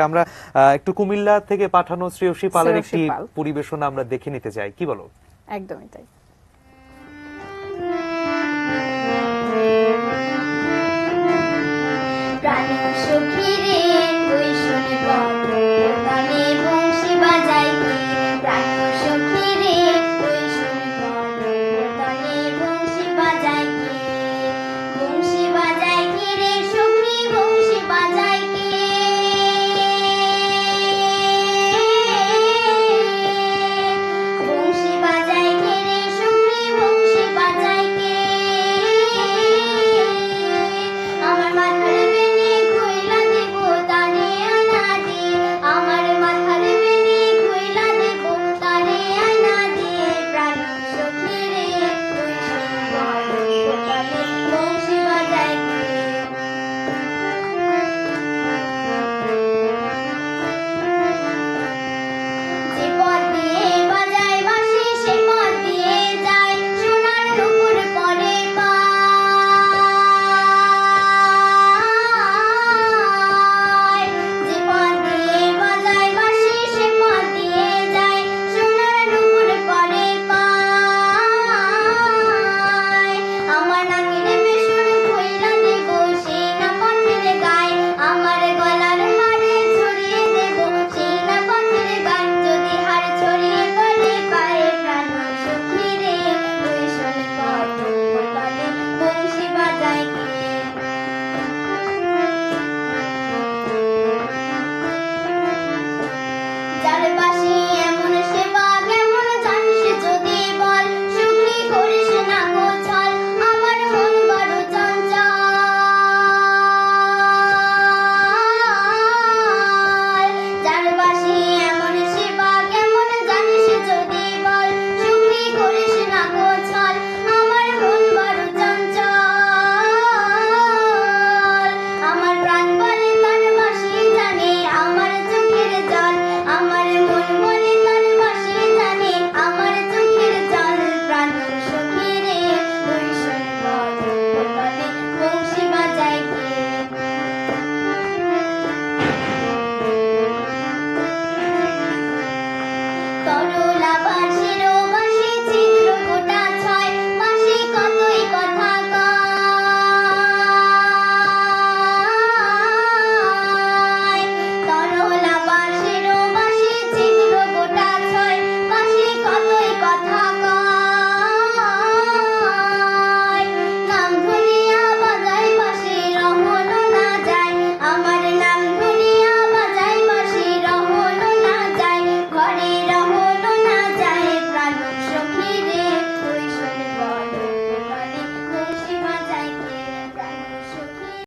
আমরা একটু কুমিল্লা থেকে পাঠানো শ্রেয়সী পালের একটি পরিবেশনা আমরা দেখে নিতে চাই। কি বলো? একদমই তাই। প্রাণী সখী